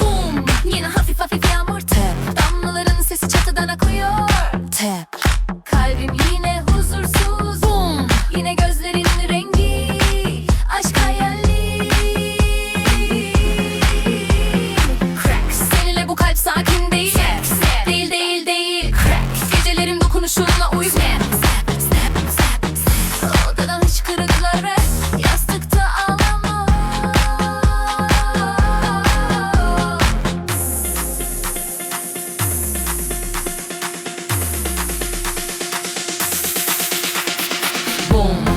Boom. Yine hafif hafif yağmur. Tep. Damlaların sesi çatıdan akıyor. Tep. Kalbim yine huzursuz. Yine gözlerin rengi. Aşk hayali Crack. Seninle bu kalp sakin değil. Değil değil değil. Crack. Gecelerim dokunuşunla uyu Boom